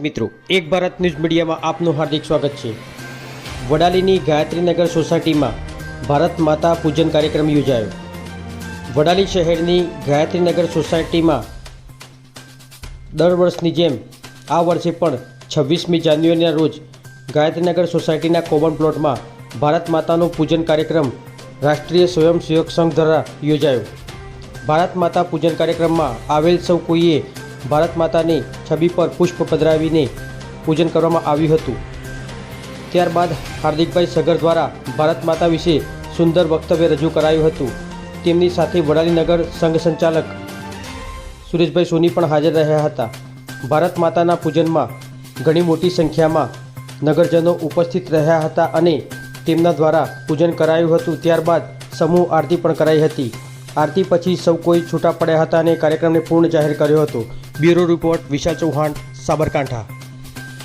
મિત્રો, એક ભારત ન્યૂઝ મીડિયામાં આપનું હાર્દિક સ્વાગત છે. વડાલીની ગાયત્રીનગર સોસાયટીમાં ભારત માતા પૂજન કાર્યક્રમ યોજાયો. વડાલી શહેરની ગાયત્રીનગર સોસાયટીમાં દર વર્ષની જેમ આ વર્ષે પણ છવ્વીસમી જાન્યુઆરીના રોજ ગાયત્રીનગર સોસાયટીના કોમન પ્લોટમાં ભારત માતાનું પૂજન કાર્યક્રમ રાષ્ટ્રીય સ્વયંસેવક સંઘ દ્વારા યોજાયો. ભારત માતા પૂજન કાર્યક્રમમાં આવેલ સૌ કોઈએ ભારત માતાની છબી પર પુષ્પ પધરાવીને પૂજન કરવામાં આવ્યું હતું. ત્યારબાદ હાર્દિકભાઈ સગર દ્વારા ભારત માતા વિશે સુંદર વક્તવ્ય રજૂ કરાયું હતું. તેમની સાથે વડાલીનગર સંઘ સંચાલક સુરેશભાઈ સોની પણ હાજર રહ્યા હતા. ભારત માતાના પૂજનમાં ઘણી મોટી સંખ્યામાં નગરજનો ઉપસ્થિત રહ્યા હતા અને તેમના દ્વારા પૂજન કરાયું હતું. ત્યારબાદ સમૂહ આરતી પણ કરાઈ હતી. આરતી પછી સૌ કોઈ છૂટા પડ્યા હતા અને કાર્યક્રમને પૂર્ણ જાહેર કર્યો હતો. Bureau report Vishal Chauhan, Sabarkantha.